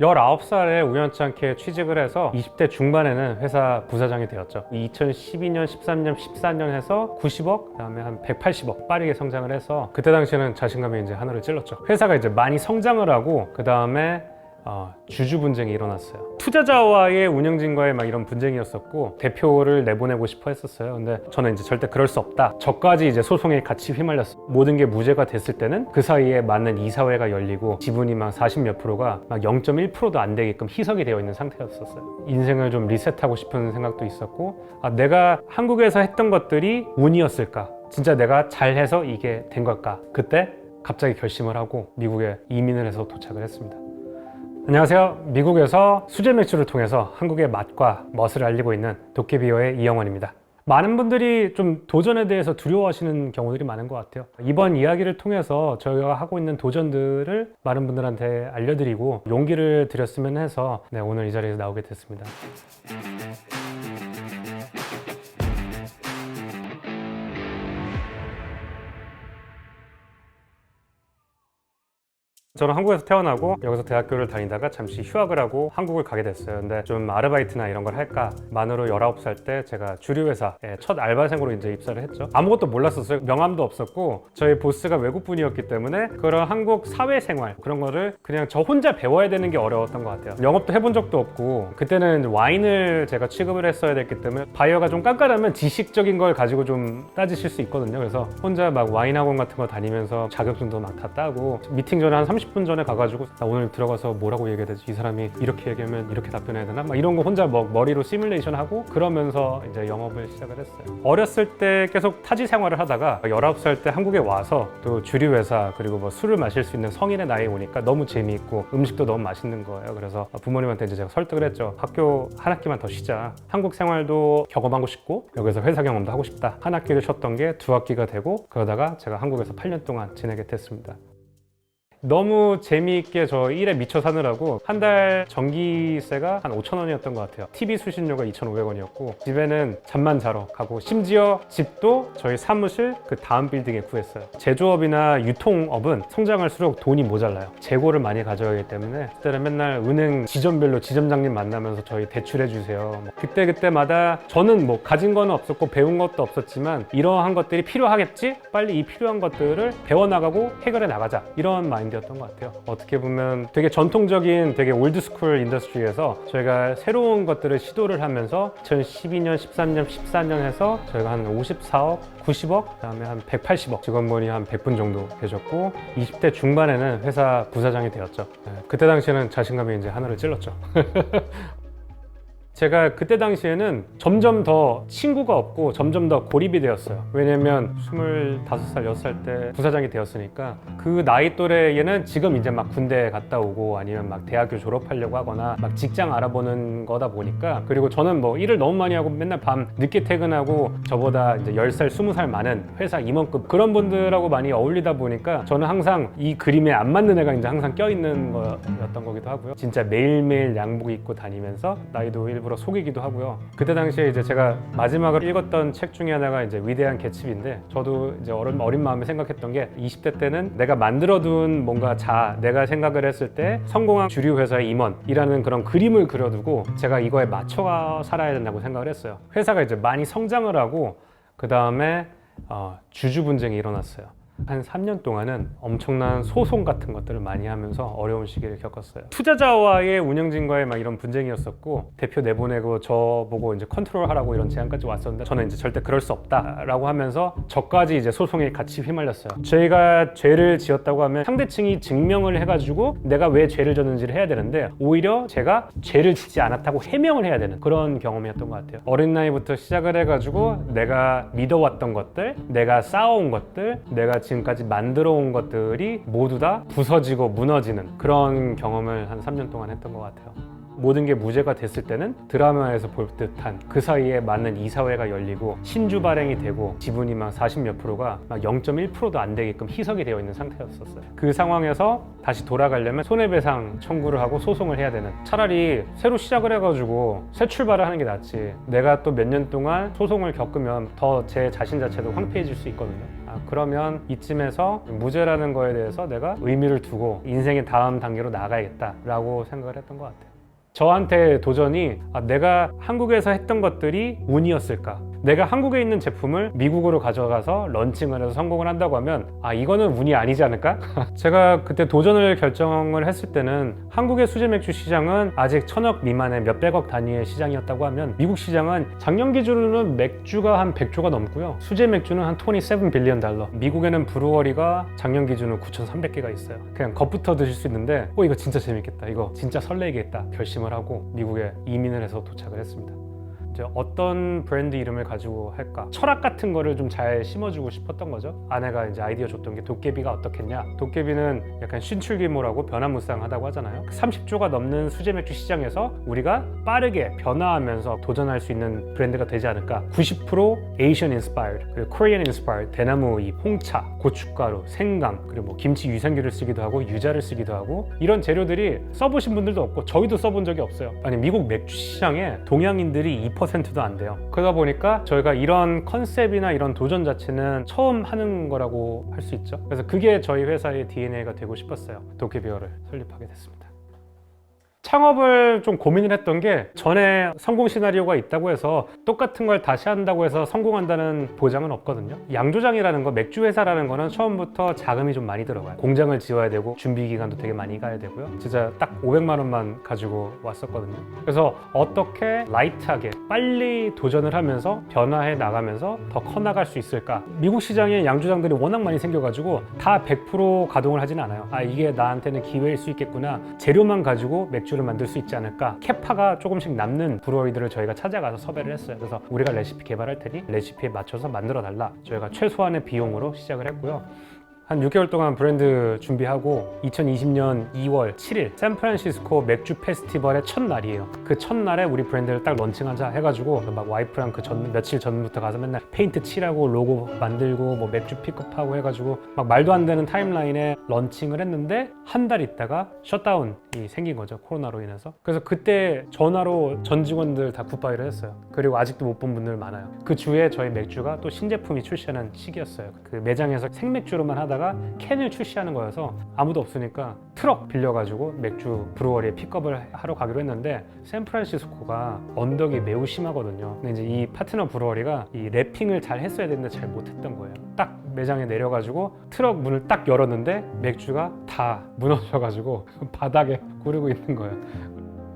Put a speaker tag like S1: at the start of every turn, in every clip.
S1: 19살에 우연찮게 취직을 해서 20대 중반에는 회사 부사장이 되었죠. 2012년, 13년, 14년 해서 90억, 그다음에 한 180억 빠르게 성장을 해서 그때 당시에는 자신감이 이제 하늘을 찔렀죠. 회사가 이제 많이 성장을 하고 그다음에 어, 주주 분쟁이 일어났어요. 투자자와의 운영진과의 막 이런 분쟁이었었고 대표를 내보내고 싶어 했었어요. 근데 저는 이제 절대 그럴 수 없다. 저까지 이제 소송에 같이 휘말렸어. 모든 게 무죄가 됐을 때는 그 사이에 맞는 이사회가 열리고 지분이 막 40몇 프로가 막 0.1%도 안 되게끔 희석이 되어 있는 상태였었어요. 인생을 좀 리셋하고 싶은 생각도 있었고 아, 내가 한국에서 했던 것들이 운이었을까? 진짜 내가 잘해서 이게 된 걸까? 그때 갑자기 결심을 하고 미국에 이민을 해서 도착을 했습니다. 안녕하세요. 미국에서 수제 맥주를 통해서 한국의 맛과 멋을 알리고 있는 도깨비어의 이영원입니다. 많은 분들이 좀 도전에 대해서 두려워하시는 경우들이 많은 것 같아요. 이번 이야기를 통해서 저희가 하고 있는 도전들을 많은 분들한테 알려드리고 용기를 드렸으면 해서 네, 오늘 이 자리에 나오게 됐습니다. 저는 한국에서 태어나고 여기서 대학교를 다니다가 잠시 휴학을 하고 한국을 가게 됐어요. 근데 좀 아르바이트나 이런 걸 할까? 만으로 19살 때 제가 주류회사에 첫 알바생으로 이제 입사를 했죠. 아무것도 몰랐었어요. 명함도 없었고 저희 보스가 외국분이었기 때문에 그런 한국 사회생활 그런 거를 그냥 저 혼자 배워야 되는 게 어려웠던 것 같아요. 영업도 해본 적도 없고 그때는 와인을 제가 취급을 했어야 됐기 때문에 바이어가 좀 깐깐하면 지식적인 걸 가지고 좀 따지실 수 있거든요. 그래서 혼자 막 와인 학원 같은 거 다니면서 자격증도 막 다 따고 미팅 전에 한 30분 전에 가가지고 나 오늘 들어가서 뭐라고 얘기해야 되지? 이 사람이 이렇게 얘기하면 이렇게 답변해야 되나? 막 이런 거 혼자 뭐 머리로 시뮬레이션 하고 그러면서 이제 영업을 시작을 했어요. 어렸을 때 계속 타지 생활을 하다가 19살 때 한국에 와서 또 주류 회사 그리고 뭐 술을 마실 수 있는 성인의 나이에 오니까 너무 재미있고 음식도 너무 맛있는 거예요. 그래서 부모님한테 이제 제가 설득을 했죠. 학교 한 학기만 더 쉬자. 한국 생활도 경험하고 싶고 여기서 회사 경험도 하고 싶다. 한 학기를 쉬었던 게 두 학기가 되고 그러다가 제가 한국에서 8년 동안 지내게 됐습니다. 너무 재미있게 저 일에 미쳐 사느라고 한 달 전기세가 한 5천 원이었던 것 같아요. TV 수신료가 2,500원이었고 집에는 잠만 자러 가고 심지어 집도 저희 사무실 그 다음 빌딩에 구했어요. 제조업이나 유통업은 성장할수록 돈이 모자라요. 재고를 많이 가져야 하기 때문에 그때는 맨날 은행 지점별로 지점장님 만나면서 저희 대출해 주세요. 뭐 그때 그때마다 저는 뭐 가진 거는 없었고 배운 것도 없었지만 이러한 것들이 필요하겠지? 빨리 이 필요한 것들을 배워 나가고 해결해 나가자 이런 마인드 였던 것 같아요. 어떻게 보면 되게 전통적인 되게 올드스쿨 인더스트리에서 저희가 새로운 것들을 시도를 하면서 2012년, 13년, 14년 해서 저희가 한 54억, 90억, 그다음에 한 180억 직원분이 한 100분 정도 계셨고 20대 중반에는 회사 부사장이 되었죠. 네, 그때 당시에는 자신감이 이제 하늘을 찔렀죠. 제가 그때 당시에는 점점 더 친구가 없고 점점 더 고립이 되었어요. 왜냐면 25살, 6살 때 부사장이 되었으니까 그 나이 또래에는 지금 이제 막 군대 갔다 오고 아니면 막 대학교 졸업하려고 하거나 막 직장 알아보는 거다 보니까 그리고 저는 뭐 일을 너무 많이 하고 맨날 밤 늦게 퇴근하고 저보다 이제 10살, 20살 많은 회사 임원급 그런 분들하고 많이 어울리다 보니까 저는 항상 이 그림에 안 맞는 애가 이제 항상 껴있는 거였던 거기도 하고요. 진짜 매일매일 양복 입고 다니면서 나이도 일부 러 속이기도 하고요. 그때 당시에 이제 제가 마지막으로 읽었던 책 중에 하나가 이제 위대한 개츠비인데 저도 이제 어린, 어린 마음에 생각했던 게 20대 때는 내가 만들어둔 뭔가 자 내가 생각을 했을 때 성공한 주류 회사의 임원이라는 그런 그림을 그려두고 제가 이거에 맞춰 살아야 된다고 생각을 했어요. 회사가 이제 많이 성장을 하고 그 다음에 어, 주주 분쟁이 일어났어요. 한 3년 동안은 엄청난 소송 같은 것들을 많이 하면서 어려운 시기를 겪었어요. 투자자와의 운영진과의 막 이런 분쟁이었었고 대표 내보내고 저 보고 이제 컨트롤하라고 이런 제안까지 왔었는데 저는 이제 절대 그럴 수 없다라고 하면서 저까지 이제 소송에 같이 휘말렸어요. 저희가 죄를 지었다고 하면 상대층이 증명을 해가지고 내가 왜 죄를 졌는지를 해야 되는데 오히려 제가 죄를 짓지 않았다고 해명을 해야 되는 그런 경험이었던 것 같아요. 어린 나이부터 시작을 해가지고 내가 믿어왔던 것들, 내가 쌓아온 것들, 내가 지금까지 만들어 온 것들이 모두 다 부서지고 무너지는 그런 경험을 한 3년 동안 했던 것 같아요. 모든 게 무죄가 됐을 때는 드라마에서 볼 듯한 그 사이에 맞는 이사회가 열리고 신주 발행이 되고 지분이 막 40몇 프로가 막 0.1%도 안 되게끔 희석이 되어 있는 상태였었어요. 그 상황에서 다시 돌아가려면 손해배상 청구를 하고 소송을 해야 되는 차라리 새로 시작을 해가지고 새 출발을 하는 게 낫지 내가 또 몇 년 동안 소송을 겪으면 더 제 자신 자체도 황폐해질 수 있거든요. 아, 그러면 이쯤에서 무죄라는 거에 대해서 내가 의미를 두고 인생의 다음 단계로 나가야겠다라고 생각을 했던 것 같아요. 저한테 도전이 아, 내가 한국에서 했던 것들이 운이었을까? 내가 한국에 있는 제품을 미국으로 가져가서 런칭을 해서 성공을 한다고 하면 아 이거는 운이 아니지 않을까? 제가 그때 도전을 결정을 했을 때는 한국의 수제 맥주 시장은 아직 천억 미만의 몇백억 단위의 시장이었다고 하면 미국 시장은 작년 기준으로는 맥주가 한 100조가 넘고요. 수제 맥주는 한 27 빌리언 달러. 미국에는 브루어리가 작년 기준으로 9,300개가 있어요. 그냥 겉부터 드실 수 있는데 어 이거 진짜 재밌겠다. 이거 진짜 설레겠다. 결심을 하고 미국에 이민을 해서 도착을 했습니다. 이제 어떤 브랜드 이름을 가지고 할까? 철학 같은 거를 좀 잘 심어주고 싶었던 거죠. 아내가 이제 아이디어 줬던 게 도깨비가 어떻겠냐? 도깨비는 약간 신출귀몰하고 변화무쌍하다고 하잖아요. 30조가 넘는 수제 맥주 시장에서 우리가 빠르게 변화하면서 도전할 수 있는 브랜드가 되지 않을까? 90% Asian inspired 그리고 Korean inspired 대나무 잎, 홍차, 고춧가루, 생강 그리고 뭐 김치 유산균을 쓰기도 하고 유자를 쓰기도 하고 이런 재료들이 써보신 분들도 없고 저희도 써본 적이 없어요. 아니 미국 맥주 시장에 동양인들이 2%도 안 돼요. 그러다 보니까 저희가 이런 컨셉이나 이런 도전 자체는 처음 하는 거라고 할 수 있죠. 그래서 그게 저희 회사의 DNA가 되고 싶었어요. 도깨비어를 설립하게 됐습니다 창업을 좀 고민을 했던 게 전에 성공 시나리오가 있다고 해서 똑같은 걸 다시 한다고 해서 성공한다는 보장은 없거든요. 양조장이라는 거, 맥주 회사라는 거는 처음부터 자금이 좀 많이 들어가요. 공장을 지어야 되고 준비 기간도 되게 많이 가야 되고요. 진짜 딱 500만 원만 가지고 왔었거든요. 그래서 어떻게 라이트하게 빨리 도전을 하면서 변화해 나가면서 더 커나갈 수 있을까? 미국 시장에 양조장들이 워낙 많이 생겨가지고 다 100% 가동을 하진 않아요. 아 이게 나한테는 기회일 수 있겠구나. 재료만 가지고 맥주 를 만들 수 있지 않을까? 캐파가 조금씩 남는 브루어리들을 저희가 찾아가서 섭외를 했어요. 그래서 우리가 레시피 개발할 테니 레시피에 맞춰서 만들어 달라. 저희가 최소한의 비용으로 시작을 했고요. 한 6개월 동안 브랜드 준비하고 2020년 2월 7일 샌프란시스코 맥주 페스티벌의 첫날이에요. 그 첫날에 우리 브랜드를 딱 런칭하자 해가지고 막 와이프랑 그 전, 며칠 전부터 가서 맨날 페인트 칠하고 로고 만들고 뭐 맥주 픽업하고 해가지고 막 말도 안 되는 타임라인에 런칭을 했는데 한 달 있다가 셧다운이 생긴 거죠. 코로나로 인해서. 그래서 그때 전화로 전 직원들 다 굿바이를 했어요. 그리고 아직도 못 본 분들 많아요. 그 주에 저희 맥주가 또 신제품이 출시하는 시기였어요. 그 매장에서 생맥주로만 하다 가 캔을 출시하는 거여서 아무도 없으니까 트럭 빌려가지고 맥주 브루어리에 픽업을 하러 가기로 했는데 샌프란시스코가 언덕이 매우 심하거든요. 근데 이제 이 파트너 브루어리가 이 랩핑을 잘 했어야 되는데 잘 못했던 거예요. 딱 매장에 내려가지고 트럭 문을 딱 열었는데 맥주가 다 무너져가지고 바닥에 고르고 있는 거예요.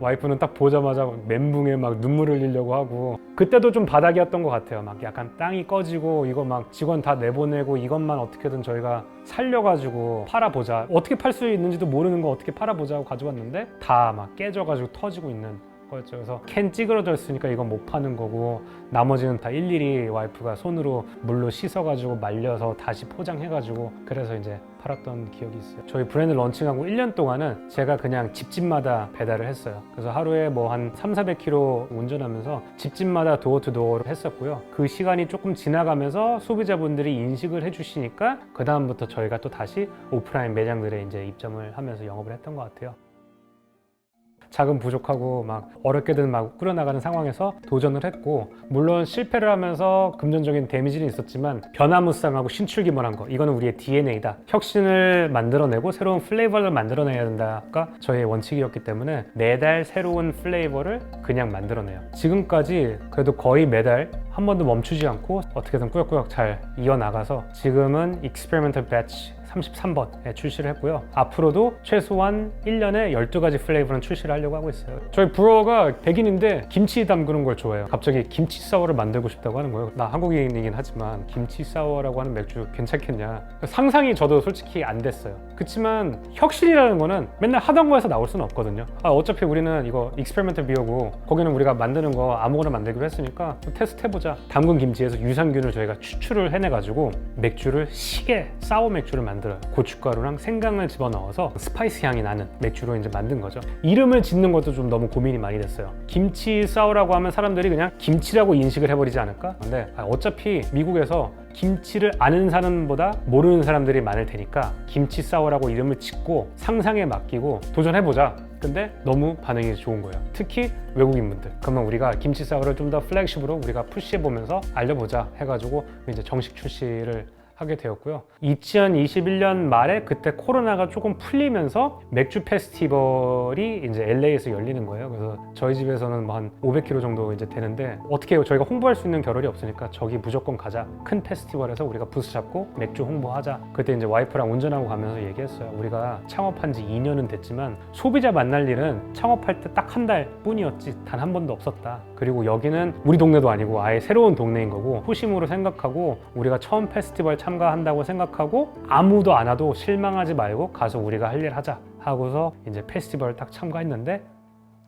S1: 와이프는 딱 보자마자 멘붕에 막 눈물을 흘리려고 하고 그때도 좀 바닥이었던 것 같아요. 막 약간 땅이 꺼지고 이거 막 직원 다 내보내고 이것만 어떻게든 저희가 살려가지고 팔아보자. 어떻게 팔 수 있는지도 모르는 거 어떻게 팔아보자고 가져왔는데 다 막 깨져가지고 터지고 있는 거였죠. 그래서 캔 찌그러져 있으니까 이건 못 파는 거고 나머지는 다 일일이 와이프가 손으로 물로 씻어가지고 말려서 다시 포장해가지고 그래서 이제 팔았던 기억이 있어요. 저희 브랜드 런칭하고 1년 동안은 제가 그냥 집집마다 배달을 했어요. 그래서 하루에 뭐 한 3, 400km 운전하면서 집집마다 도어 투 도어를 했었고요. 그 시간이 조금 지나가면서 소비자분들이 인식을 해주시니까 그 다음부터 저희가 또 다시 오프라인 매장들에 이제 입점을 하면서 영업을 했던 것 같아요. 자금 부족하고 막 어렵게든 막 끌어나가는 상황에서 도전을 했고 물론 실패를 하면서 금전적인 데미지는 있었지만 변화무쌍하고 신출기문한 거 이거는 우리의 DNA다 혁신을 만들어내고 새로운 플레이버를 만들어내야 된다가 저의 원칙이었기 때문에 매달 새로운 플레이버를 그냥 만들어내요 지금까지 그래도 거의 매달 한 번도 멈추지 않고 어떻게든 꾸역꾸역 잘 이어나가서 지금은 Experimental Batch 33번에 출시를 했고요. 앞으로도 최소한 1년에 12가지 플레이버는 출시를 하려고 하고 있어요. 저희 브로가 백인인데 김치 담그는 걸 좋아해요. 갑자기 김치 사워를 만들고 싶다고 하는 거예요. 나 한국인이긴 하지만 김치 사워라고 하는 맥주 괜찮겠냐. 상상이 저도 솔직히 안 됐어요. 그렇지만 혁신이라는 거는 맨날 하던 거에서 나올 수는 없거든요. 아, 어차피 우리는 이거 익스페리멘털 비어고 거기는 우리가 만드는 거 아무거나 만들기로 했으니까 좀 테스트 해보자. 담근 김치에서 유산균을 저희가 추출을 해내가지고 맥주를 시게 사워 맥주를 만 만들어요. 고춧가루랑 생강을 집어넣어서 스파이스 향이 나는 맥주로 이제 만든 거죠. 이름을 짓는 것도 좀 너무 고민이 많이 됐어요. 김치 사우라고 하면 사람들이 그냥 김치라고 인식을 해버리지 않을까? 근데 아, 어차피 미국에서 김치를 아는 사람보다 모르는 사람들이 많을 테니까 김치 사우라고 이름을 짓고 상상에 맡기고 도전해보자. 근데 너무 반응이 좋은 거예요. 특히 외국인분들. 그러면 우리가 김치 사우를 좀 더 플래그십으로 우리가 푸시해보면서 알려보자 해가지고 이제 정식 출시를 하게 되었고요. 2021년 말에 그때 코로나가 조금 풀리면서 맥주 페스티벌이 이제 LA에서 열리는 거예요. 그래서 저희 집에서는 뭐 한 500km 정도 이제 되는데 어떻게? 저희가 홍보할 수 있는 겨를이 없으니까 저기 무조건 가자. 큰 페스티벌에서 우리가 부스 잡고 맥주 홍보하자. 그때 이제 와이프랑 운전하고 가면서 얘기했어요. 우리가 창업한 지 2년은 됐지만 소비자 만날 일은 창업할 때 딱 한 달 뿐이었지 단 한 번도 없었다. 그리고 여기는 우리 동네도 아니고 아예 새로운 동네인 거고 호심으로 생각하고 우리가 처음 페스티벌 참가한다고 생각하고 아무도 안 와도 실망하지 말고 가서 우리가 할 일 하자 하고서 이제 페스티벌 딱 참가했는데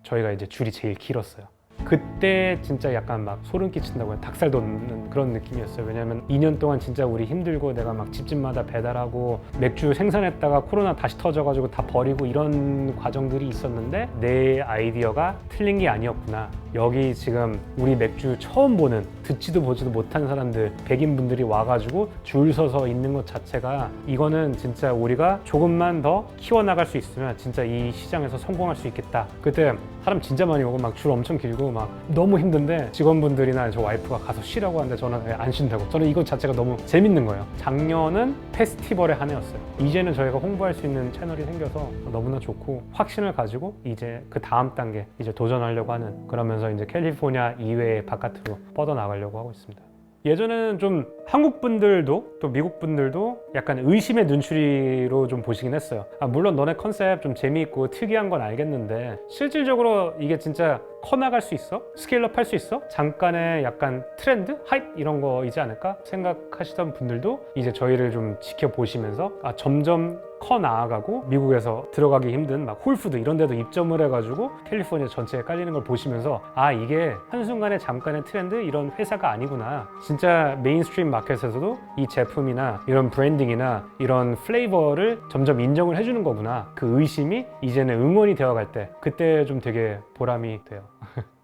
S1: 저희가 이제 줄이 제일 길었어요. 그때 진짜 약간 막 소름 끼친다고 해요. 닭살 돋는 그런 느낌이었어요. 왜냐면 2년 동안 진짜 우리 힘들고 내가 막 집집마다 배달하고 맥주 생산했다가 코로나 다시 터져가지고 다 버리고 이런 과정들이 있었는데 내 아이디어가 틀린 게 아니었구나. 여기 지금 우리 맥주 처음 보는 듣지도 보지도 못한 사람들 백인 분들이 와가지고 줄 서서 있는 것 자체가 이거는 진짜 우리가 조금만 더 키워나갈 수 있으면 진짜 이 시장에서 성공할 수 있겠다. 그때 사람 진짜 많이 오고 막 줄 엄청 길고 막 너무 힘든데 직원분들이나 저 와이프가 가서 쉬라고 하는데 저는 왜안 쉰다고. 저는 이것 자체가 너무 재밌는 거예요. 작년은 페스티벌의 한 해였어요. 이제는 저희가 홍보할 수 있는 채널이 생겨서 너무나 좋고 확신을 가지고 이제 그 다음 단계 이제 도전하려고 하는 그러면서 이제 캘리포니아 이외의 바깥으로 뻗어 나가려고 하고 있습니다. 예전에는 좀 한국 분들도 또 미국 분들도 약간 의심의 눈초리로 좀 보시긴 했어요. 아, 물론 너네 컨셉 좀 재미있고 특이한 건 알겠는데 실질적으로 이게 진짜 커 나갈 수 있어? 스케일업 할 수 있어? 잠깐의 약간 트렌드? 하이프? 이런 거이지 않을까? 생각하시던 분들도 이제 저희를 좀 지켜보시면서 아, 점점 커 나아가고 미국에서 들어가기 힘든 막 홀푸드 이런 데도 입점을 해가지고 캘리포니아 전체에 깔리는 걸 보시면서 아 이게 한순간에 잠깐의 트렌드 이런 회사가 아니구나 진짜 메인스트림 마켓에서도 이 제품이나 이런 브랜딩이나 이런 플레이버를 점점 인정을 해주는 거구나. 그 의심이 이제는 응원이 되어갈 때 그때 좀 되게 보람이 돼요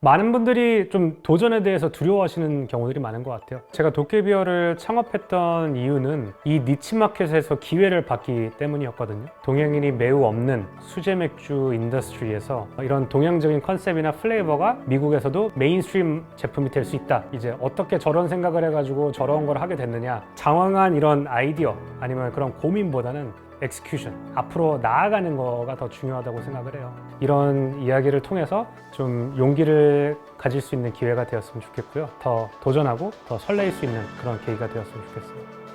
S1: 많은 분들이 좀 도전에 대해서 두려워하시는 경우들이 많은 것 같아요. 제가 도깨비어를 창업했던 이유는 이 니치 마켓에서 기회를 받기 때문이었거든요. 동양인이 매우 없는 수제 맥주 인더스트리에서 이런 동양적인 컨셉이나 플레이버가 미국에서도 메인스트림 제품이 될 수 있다. 이제 어떻게 저런 생각을 해가지고 저런 걸 하게 됐느냐. 장황한 이런 아이디어 아니면 그런 고민보다는 엑스큐션 앞으로 나아가는 거가 더 중요하다고 생각을 해요. 이런 이야기를 통해서 좀 용기를 가질 수 있는 기회가 되었으면 좋겠고요. 더 도전하고 더 설레일 수 있는 그런 계기가 되었으면 좋겠어요.